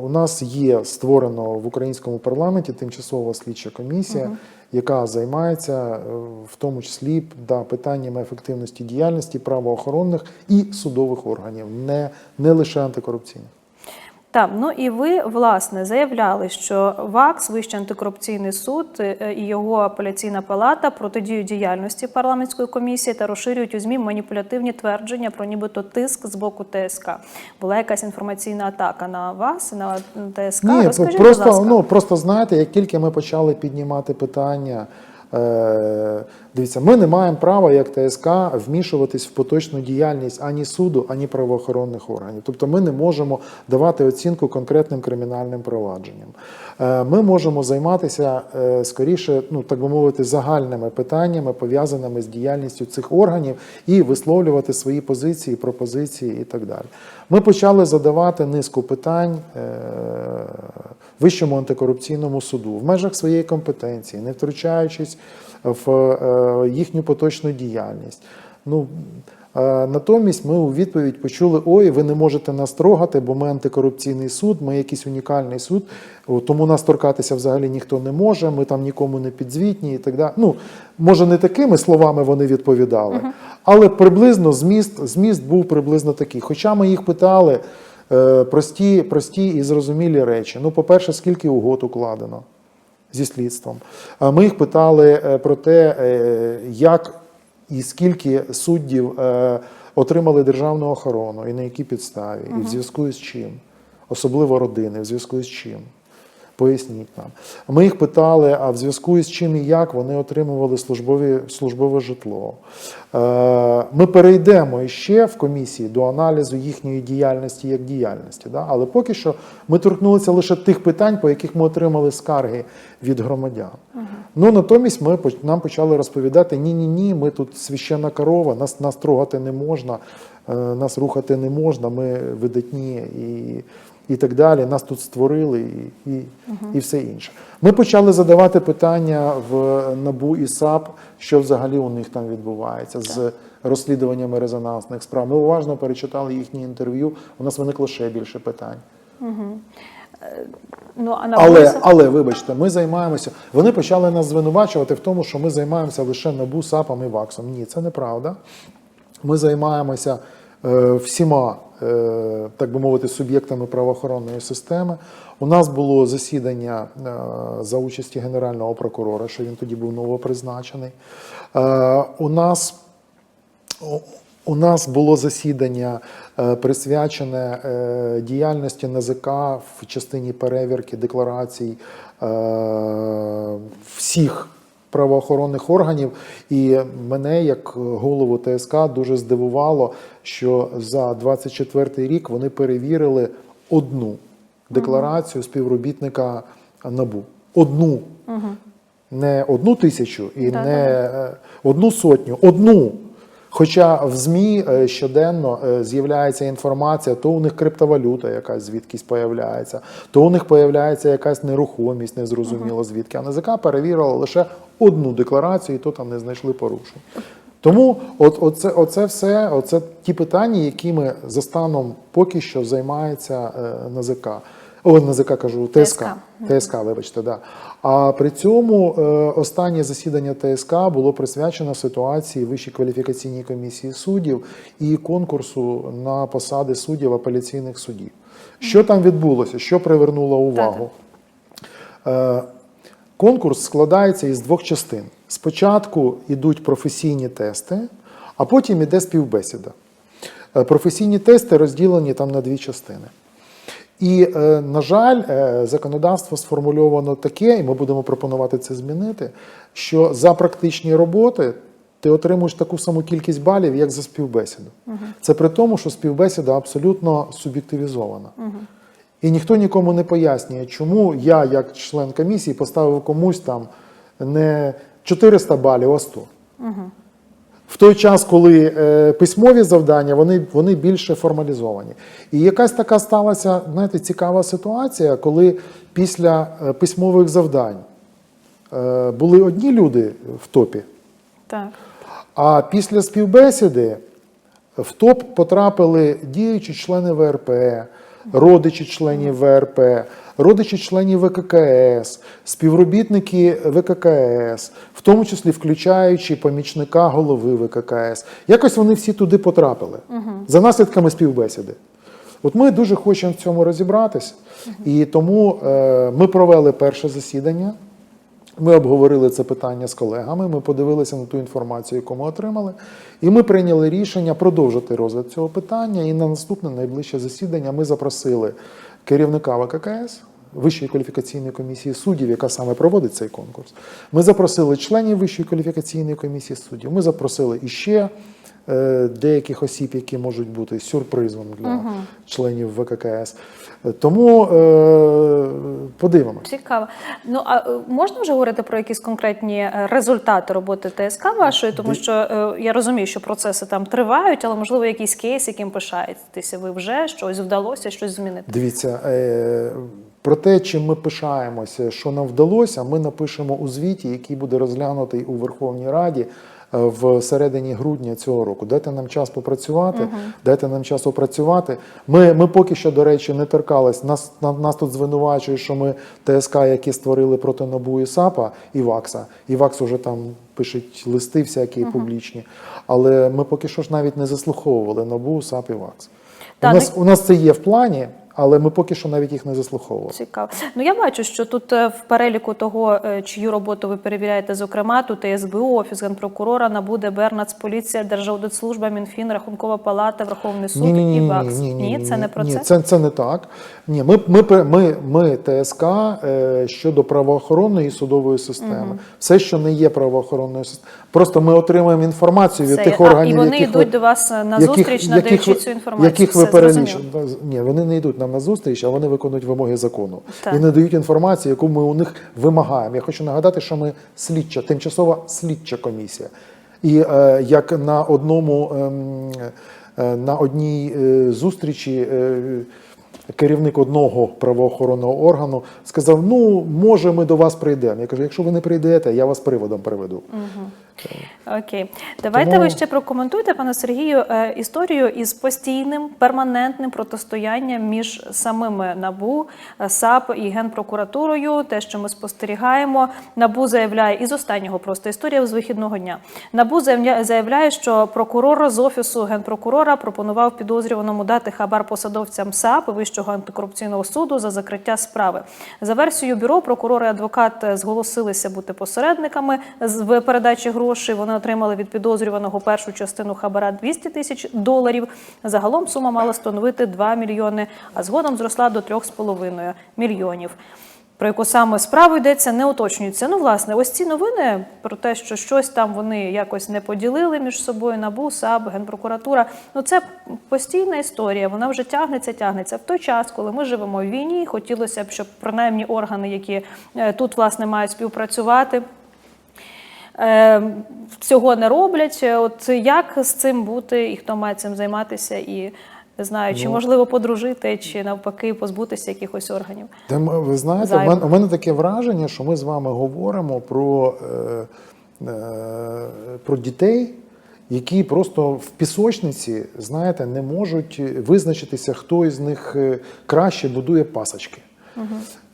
У нас є створено в українському парламенті тимчасова слідча комісія, яка займається е, в тому числі да, питаннями ефективності діяльності правоохоронних і судових органів, не, не лише антикорупційних. Так, ну і ви власне заявляли, що ВАКС, Вищий антикорупційний суд е, і його апеляційна палата протидіють діяльності парламентської комісії та розширюють у ЗМІ маніпулятивні твердження про нібито тиск з боку ТСК. Була якась інформаційна атака на вас, на ТСК. Ні, Розкажіть, просто, будь ласка. ну, просто знаєте, як тільки ми почали піднімати питання, е, дивіться, ми не маємо права, як ТСК, вмішуватись в поточну діяльність ані суду, ані правоохоронних органів. Тобто ми не можемо давати оцінку конкретним кримінальним провадженням. Е, ми можемо займатися е, скоріше, ну так би мовити, загальними питаннями, пов'язаними з діяльністю цих органів, і висловлювати свої позиції, пропозиції і так далі. Ми почали задавати низку питань. е, Вищому антикорупційному суду в межах своєї компетенції, не втручаючись в е, їхню поточну діяльність. Ну, е, натомість ми у відповідь почули: ой, ви не можете нас трогати, бо ми антикорупційний суд, ми якийсь унікальний суд, тому нас торкатися взагалі ніхто не може, ми там нікому не підзвітні і так далі. Ну, може, не такими словами вони відповідали, але приблизно зміст, зміст був приблизно такий. Хоча ми їх питали. Е, прості, прості і зрозумілі речі. Ну, по-перше, скільки угод укладено зі слідством. Ми їх питали е, про те, е, як і скільки суддів е, отримали державну охорону і на якій підставі, і в зв'язку з чим, особливо родини, в зв'язку з чим. Поясніть нам. Ми їх питали, а в зв'язку із чим і як вони отримували службові, службове житло. Е, Ми перейдемо іще в комісії до аналізу їхньої діяльності як діяльності. Да? Але поки що ми торкнулися лише тих питань, по яких ми отримали скарги від громадян. Ну натомість ми нам почали розповідати: ні, ні, ні, ми тут священна корова, нас, нас трогати не можна, е, нас рухати не можна, ми видатні і і так далі. Нас тут створили і, і, і все інше. Ми почали задавати питання в НАБУ і САП, що взагалі у них там відбувається з розслідуваннями резонансних справ. Ми уважно перечитали їхні інтерв'ю. У нас виникло ще більше питань. Ну, а на Але, але вибачте, ми займаємося. Вони почали нас звинувачувати в тому, що ми займаємося лише НАБУ, САПом і ВАКСом. Ні, це неправда. Ми займаємося всіма, е, так би мовити, суб'єктами правоохоронної системи. У нас було засідання е, за участі генерального прокурора, що він тоді був новопризначений. Е, у нас у- нас було засідання е, присвячене е, діяльності НАЗК в частині перевірки декларацій е, всіх правоохоронних органів. І мене, як голову ТСК, дуже здивувало, що за 24 рік вони перевірили одну декларацію співробітника НАБУ. Одну. Не одну тисячу і Да-да-да. не е, одну сотню, одну. Хоча в ЗМІ е, щоденно е, з'являється інформація, то у них криптовалюта якась звідкись появляється, то у них появляється якась нерухомість, незрозуміло звідки. А НАЗК перевірила лише одну декларацію, і то там не знайшли порушень. Тому от, оце, оце все, оце ті питання, якими за станом поки що займається е, НАЗК. О, НАЗК кажу, ТСК. ТСК. Вибачте, да. А при цьому е, останнє засідання ТСК було присвячено ситуації Вищій кваліфікаційній комісії суддів і конкурсу на посади суддів апеляційних судів. Що там відбулося? Що привернуло увагу? Е, Конкурс складається із двох частин. Спочатку йдуть професійні тести, а потім іде співбесіда. Е, Професійні тести розділені там на дві частини. І, е, на жаль, е, законодавство сформульовано таке, і ми будемо пропонувати це змінити, що за практичні роботи ти отримуєш таку саму кількість балів, як за співбесіду. Це при тому, що співбесіда абсолютно суб'єктивізована. І ніхто нікому не пояснює, чому я, як член комісії, поставив комусь там не 400 балів, а 100. В той час, коли е, письмові завдання, вони, вони більше формалізовані. І якась така сталася, знаєте, цікава ситуація, коли після е, письмових завдань е, були одні люди в топі, Так. а після співбесіди в топ потрапили діючі члени ВРП, родичі членів ВРП, родичі членів ВККС, співробітники ВККС, в тому числі включаючи помічника голови ВККС. Якось вони всі туди потрапили за наслідками співбесіди. От ми дуже хочемо в цьому розібратися, і тому е, ми провели перше засідання. Ми обговорили це питання з колегами. Ми подивилися на ту інформацію, яку ми отримали, і ми прийняли рішення продовжити розгляд цього питання. І на наступне найближче засідання ми запросили керівника ВККС. Вищої кваліфікаційної комісії суддів, яка саме проводить цей конкурс. Ми запросили членів Вищої кваліфікаційної комісії суддів. Ми запросили іще деяких осіб, які можуть бути сюрпризом для членів ВККС. Е, Тому е, подивимося. Цікаво. Ну а е, можна вже говорити про якісь конкретні е, результати роботи ТСК вашої, тому що е, я розумію, що процеси там тривають, але можливо якийсь кейс, яким пишаєтеся ви вже щось вдалося, щось змінити. Дивіться, е, про те, чим ми пишаємося, що нам вдалося, ми напишемо у звіті, який буде розглянутий у Верховній Раді е, в середині грудня цього року. Дайте нам час попрацювати, дайте нам час опрацювати. Ми, ми поки що, до речі, не торкались. Нас, на- нас тут звинувачують, що ми ТСК, які створили проти НАБУ і САПа і ВАКСа. І ВАКС уже там пишуть листи всякі публічні. Але ми поки що ж навіть не заслуховували НАБУ, САП і ВАКС. Та, у, нас, ну- у нас це є в плані, але ми поки що навіть їх не заслуховували. Цікаво. Ну я бачу, що тут е, в переліку того, е, чию роботу ви перевіряєте, зокрема, тут і СБУ, Офіс генпрокурора, НАБУ, ДБР, Нацполіція, Держаудитслужба, Мінфін, Рахункова палата, Верховний суд і ВАКС. це не про ні, це. це, це не так. Ні, ми, ми, ми, ми ТСК е, щодо правоохоронної і судової системи. Все, що не є правоохоронною системою. Просто ми отримуємо інформацію від Це- тих а, органів, і вони яких йдуть ви, до вас на зустріч, яких надаючи цю інформацію. Яких ви Все перелічили. Ні, вони не йдуть нам на зустріч, а вони виконують вимоги закону. Так. І не дають інформацію, яку ми у них вимагаємо. Я хочу нагадати, що ми слідча, тимчасова слідча комісія. І е, як на одному ем, е, на одній е, зустрічі. Е, Керівник одного правоохоронного органу сказав: Ну, може, ми до вас прийдемо. Я кажу, якщо ви не прийдете, я вас приводом приведу. Окей, давайте Тому- ви ще прокоментуйте, пане Сергію, е, історію із постійним перманентним протистоянням між самими набу, е, САП і генпрокуратурою. Те, що ми спостерігаємо, набу заявляє із останнього просто історія з вихідного дня. Набу заявля- заявляє, що прокурор з офісу генпрокурора пропонував підозрюваному дати хабар посадовцям САП Вищого антикорупційного суду за закриття справи. За версією бюро, прокурор і адвокат е, зголосилися бути посередниками з- в передачі грошей. Вони отримали від підозрюваного першу частину хабара 200 тисяч доларів. Загалом сума мала становити 2 мільйони, а згодом зросла до 3,5 мільйонів. Про яку саме справу йдеться, не уточнюється. Ну, власне, ось ці новини про те, що щось там вони якось не поділили між собою НАБУ, САП, Генпрокуратура. Ну це постійна історія. Вона вже тягнеться, тягнеться. В той час, коли ми живемо в війні, хотілося б, щоб принаймні органи, які е, тут власне мають співпрацювати. Е, Цього не роблять. Е, От як з цим бути і хто має цим займатися, і не знаю, чи можливо подружити, чи навпаки позбутися якихось органів. Та ми- ви знаєте, у мене, у мене таке враження, що ми з вами говоримо про, е, е, про дітей, які просто в пісочниці, знаєте, не можуть визначитися, хто із них е, краще будує пасочки.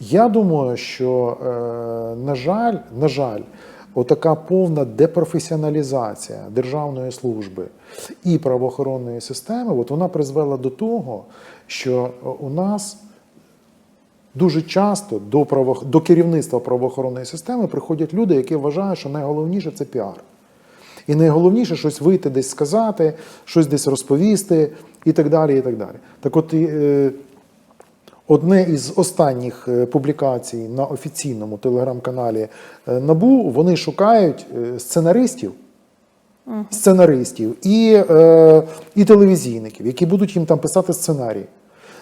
Я думаю, що, е, на жаль, на жаль, отака повна депрофесіоналізація державної служби і правоохоронної системи, от вона призвела до того, що у нас Дуже часто до, право... до керівництва правоохоронної системи приходять люди, які вважають, що найголовніше це піар. І найголовніше щось вийти десь сказати, щось десь розповісти і так далі. І так далі. Так от, е, одне із останніх е, публікацій на офіційному телеграм-каналі е, НАБУ, вони шукають е, сценаристів, сценаристів і, е, і телевізійників, які будуть їм там писати сценарії.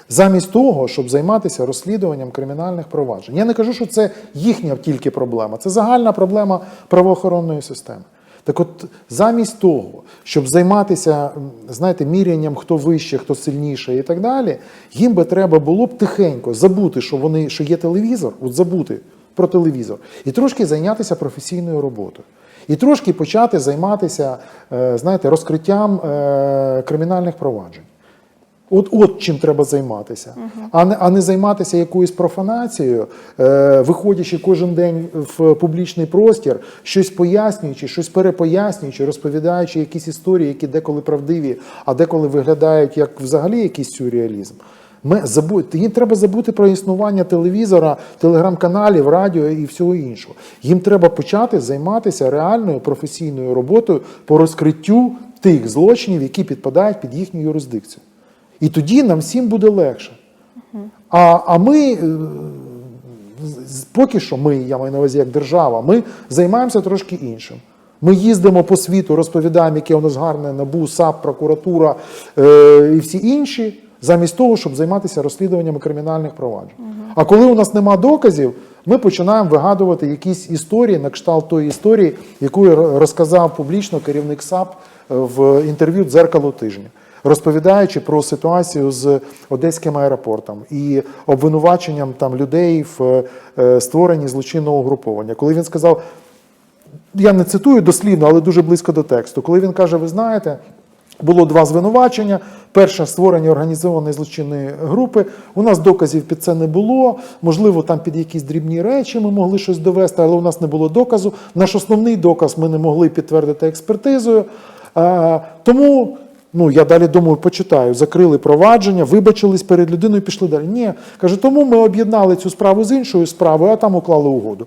Замість того, щоб займатися розслідуванням кримінальних проваджень. Я не кажу, що це їхня тільки проблема, це загальна проблема правоохоронної системи. Так от, замість того, щоб займатися, знаєте, мірянням, хто вище, хто сильніше і так далі, їм би треба було б тихенько забути, що вони що є телевізор, от забути про телевізор, і трошки зайнятися професійною роботою. І трошки почати займатися, е, знаєте, розкриттям е, кримінальних проваджень. От, от чим треба займатися, а, не, а не займатися якоюсь профанацією, е, виходячи кожен день в публічний простір, щось пояснюючи, щось перепояснюючи, розповідаючи якісь історії, які деколи правдиві, а деколи виглядають як взагалі якийсь сюрреалізм. Ми забу... Їм треба забути про існування телевізора, телеграм-каналів, радіо і всього іншого. Їм треба почати займатися реальною професійною роботою по розкриттю тих злочинів, які підпадають під їхню юрисдикцію. І тоді нам всім буде легше. А, а ми, е, поки що ми, я маю на увазі як держава, ми займаємося трошки іншим. Ми їздимо по світу, розповідаємо, яке у нас гарне НАБУ, САП, прокуратура е, і всі інші, замість того, щоб займатися розслідуваннями кримінальних проваджень. А коли у нас нема доказів, ми починаємо вигадувати якісь історії на кшталт тої історії, яку розказав публічно керівник САП е, в інтерв'ю дзеркало тижня розповідаючи про ситуацію з одеським аеропортом і обвинуваченням там людей в е, створенні злочинного угруповання. Коли він сказав, я не цитую дослівно, але дуже близько до тексту, коли він каже: Ви знаєте, було два звинувачення. Перше створення організованої злочинної групи. У нас доказів під це не було. Можливо, там під якісь дрібні речі ми могли щось довести, але у нас не було доказу. Наш основний доказ ми не могли підтвердити експертизою. Тому. Ну, я далі думаю, почитаю. Закрили провадження, вибачились перед людиною і пішли далі. Ні, каже, тому ми об'єднали цю справу з іншою справою, а там уклали угоду.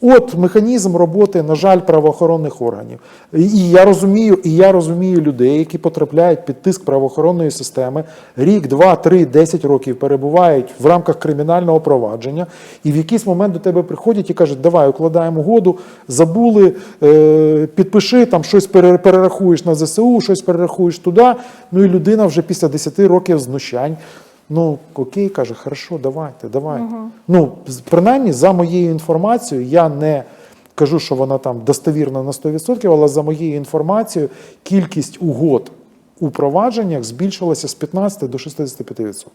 От механізм роботи, на жаль, правоохоронних органів. І і я розумію, і я розумію людей, які потрапляють під тиск правоохоронної системи, рік, два, три, десять років перебувають в рамках кримінального провадження, і в якийсь момент до тебе приходять і кажуть, давай укладаємо угоду, забули, е, підпиши, там щось перерахуєш на ЗСУ, щось перерахуєш туди. Ну і людина вже після 10 років знущань. Ну, окей, каже, хорошо, давайте, давайте. Ну, принаймні, за моєю інформацією, я не кажу, що вона там достовірна на 100%, але за моєю інформацією, кількість угод у провадженнях збільшилася з 15 до 65%.